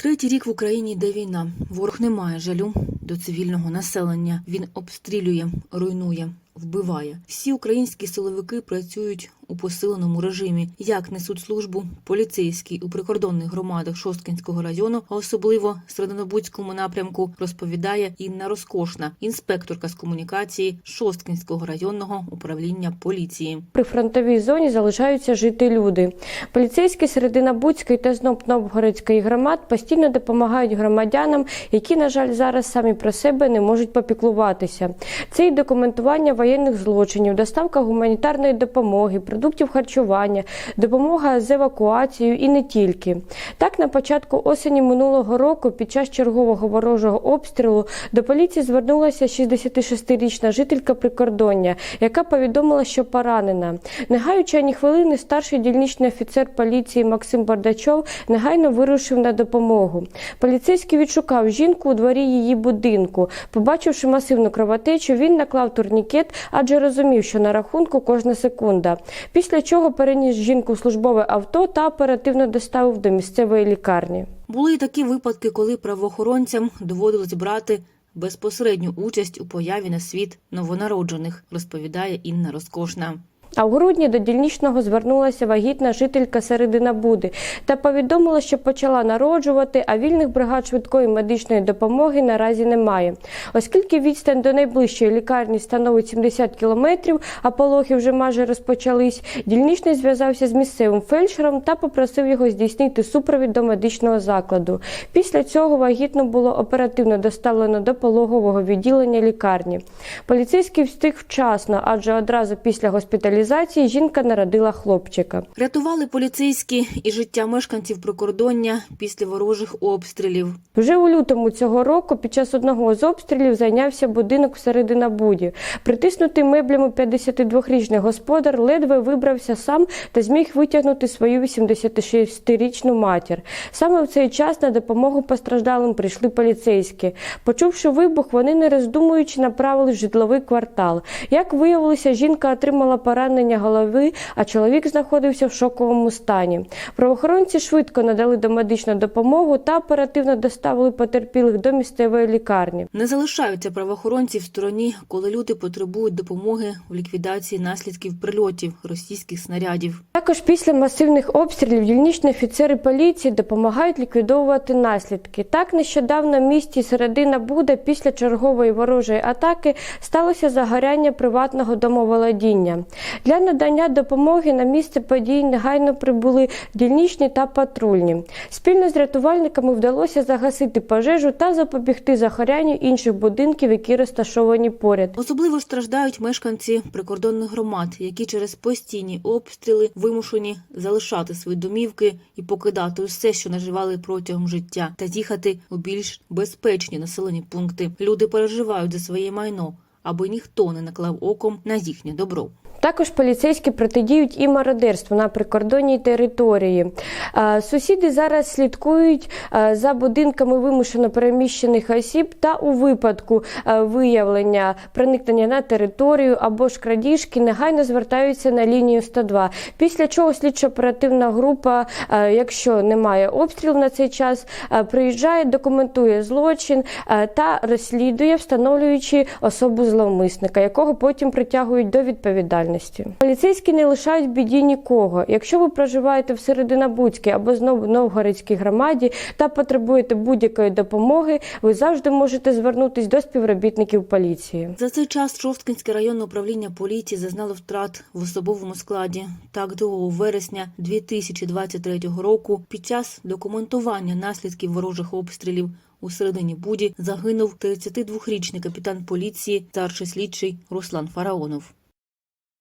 Третій рік в Україні йде війна. Ворог не має жалю до цивільного населення. Він обстрілює, руйнує, вбиває. Всі українські силовики працюють у посиленому режимі. Як несуть службу поліцейські у прикордонних громадах Шосткинського району, а особливо Серединобудському напрямку, розповідає Інна Розкошна, інспекторка з комунікації Шосткинського районного управління поліції. При фронтовій зоні залишаються жити люди. Поліцейські Серединобудської та Зноб-Новгородської громад постійно допомагають громадянам, які, на жаль, зараз самі про себе не можуть попіклуватися. Це і документування воєнних злочинів, доставка гуманітарної допомоги, продуктів харчування, допомога з евакуацією і не тільки. Так, на початку осені минулого року, під час чергового ворожого обстрілу, до поліції звернулася 66-річна жителька прикордоння, яка повідомила, що поранена. Не гаючи ані хвилини, старший дільничний офіцер поліції Максим Бардачов негайно вирушив на допомогу. Поліцейський відшукав жінку у дворі її будинку. Побачивши масивну кровотечу, він наклав турнікет, адже розумів, що на рахунку кожна секунда. Після чого переніс жінку в службове авто та оперативно доставив до місцевої лікарні. Були й такі випадки, коли правоохоронцям доводилось брати безпосередню участь у появі на світ новонароджених, розповідає Інна Розкошна. А в грудні до дільничного звернулася вагітна жителька Серединабуди та повідомила, що почала народжувати, а вільних бригад швидкої медичної допомоги наразі немає. Оскільки відстань до найближчої лікарні становить 70 кілометрів, а пологи вже майже розпочались, дільничний зв'язався з місцевим фельдшером та попросив його здійснити супровід до медичного закладу. Після цього вагітну було оперативно доставлено до пологового відділення лікарні. Поліцейський встиг вчасно, адже одразу після госпіталізації жінка народила хлопчика. Рятували поліцейські і життя мешканців прикордоння після ворожих обстрілів. Вже у лютому цього року під час одного з обстрілів зайнявся будинок в Серединабуді. Притиснутий меблями 52-річний господар ледве вибрався сам та зміг витягнути свою 86-річну матір. Саме в цей час на допомогу постраждалим прийшли поліцейські. Почувши вибух, вони не роздумуючи направили в житловий квартал. Як виявилося, жінка отримала поранення голови, а чоловік знаходився в шоковому стані. Правоохоронці швидко надали домедичну допомогу та оперативно доставили потерпілих до місцевої лікарні. Не залишаються правоохоронці в стороні, коли люди потребують допомоги в ліквідації наслідків прильотів російських снарядів. Також після масивних обстрілів дільничні офіцери поліції допомагають ліквідовувати наслідки. Так нещодавно в місті Середина Буда після чергової ворожої атаки сталося загоряння приватного домоволодіння. Для надання допомоги на місце подій негайно прибули дільничні та патрульні. Спільно з рятувальниками вдалося загасити пожежу та запобігти загорянню інших будинків, які розташовані поряд. Особливо страждають мешканці прикордонних громад, які через постійні обстріли вимушені залишати свої домівки і покидати усе, що наживали протягом життя, та їхати у більш безпечні населені пункти. Люди переживають за своє майно, аби ніхто не наклав оком на їхнє добро. Також поліцейські протидіють і мародерству на прикордонній території. Сусіди зараз слідкують за будинками вимушено переміщених осіб та у випадку виявлення проникнення на територію або ж крадіжки негайно звертаються на лінію 102. Після чого слідчо-оперативна група, якщо немає обстрілу на цей час, приїжджає, документує злочин та розслідує, встановлюючи особу зловмисника, якого потім притягують до відповідальності. Поліцейські не лишають біді нікого. Якщо ви проживаєте в Серединабудській або Новгородській громаді та потребуєте будь-якої допомоги, ви завжди можете звернутись до співробітників поліції. За цей час Шосткинське районне управління поліції зазнало втрат в особовому складі. Так, 2 вересня 2023 року під час документування наслідків ворожих обстрілів у середині Буді загинув 32-річний капітан поліції, старший слідчий Руслан Фараонов.